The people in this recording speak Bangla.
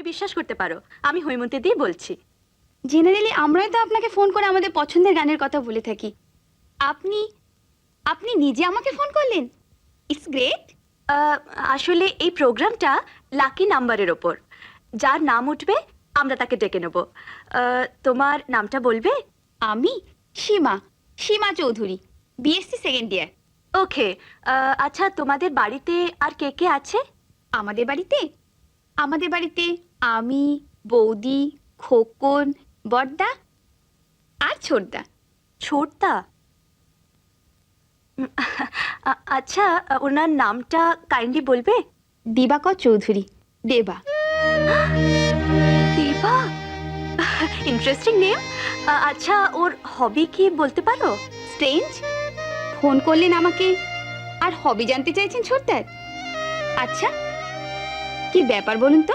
তুমি বিশ্বাস করতে পারো আমি হৈমন্তী দিয়ে বলছি। জেনারেলি আমরাই তো আপনাকে ফোন করে আমাদের পছন্দের গানের কথা বলে থাকি। আপনি আপনি নিজে আমাকে ফোন করলেন? ইটস গ্রেট আসলে এই প্রোগ্রামটা লাকি নাম্বারের ওপর। যার নাম উঠবে আমরা তাকে ডেকে নেব। তোমার নামটা বলবে? আমি Seema Seema Chowdhury BSc second year okay আচ্ছা তোমাদের বাড়িতে আর কে কে আছে? আমাদের বাড়িতে আমাদের বাড়িতে আমি বৌদি খোকন বড়দা আর ছোটদা। ছোটদা? আচ্ছা ওনার নামটা কাইন্ডলি বলবে? দিবাকর চৌধুরী দেবা। দেবা? ইন্টারেস্টিং নেম আচ্ছা ওর হবি কি বলতে পারো? স্ট্রেঞ্জ ফোন করলেন আমাকে আর হবি জানতে চাইছেন ছোটদার? আচ্ছা কি ব্যাপার বলুন তো?